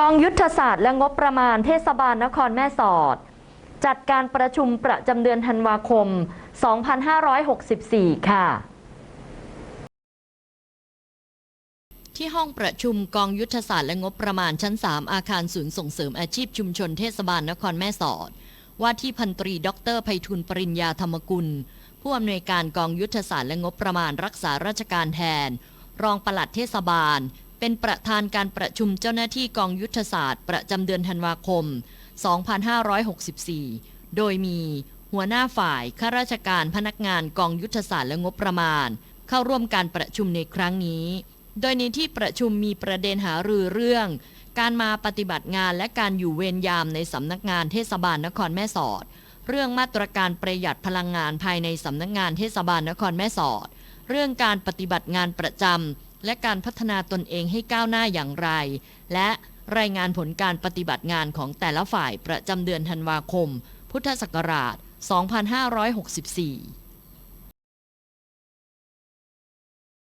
กองยุทธศาสตร์และงบประมาณเทศบาลนครแม่สอด จัดการประชุมประจำเดือนธันวาคม 2564 ค่ะที่ห้องประชุมกองยุทธศาสตร์และงบประมาณชั้น 3 อาคารศูนย์ส่งเสริมอาชีพชุมชนเทศบาลนครแม่สอด ว่าที่พันตรีด็อกเตอร์ไพฑูรย์ปริญญาธรรมกุล ผู้อำนวยการกองยุทธศาสตร์และงบประมาณรักษาราชการแทน รองปลัดเทศบาล เป็นประธานการประชุมเจ้าหน้าที่กองยุทธศาสตร์ ประจำเดือนธันวาคม 2564 โดยมีหัวหน้าฝ่ายข้าราชการพนักงานกองยุทธศาสตร์และงบประมาณ เข้าร่วมการประชุมในครั้งนี้ โดยในที่ประชุมมีประเด็นหารือเรื่อง การมาปฏิบัติงานและการอยู่เวรยามในสำนักงานเทศบาลนครแม่สอด เรื่องมาตรการประหยัดพลังงานภายในสำนักงานเทศบาลนครแม่สอด เรื่องการปฏิบัติงานประจำ และการพัฒนาตนเองให้ก้าวหน้าอย่างไร และรายงานผลการปฏิบัติงานของแต่ละฝ่ายประจำเดือนธันวาคม พุทธศักราช 2564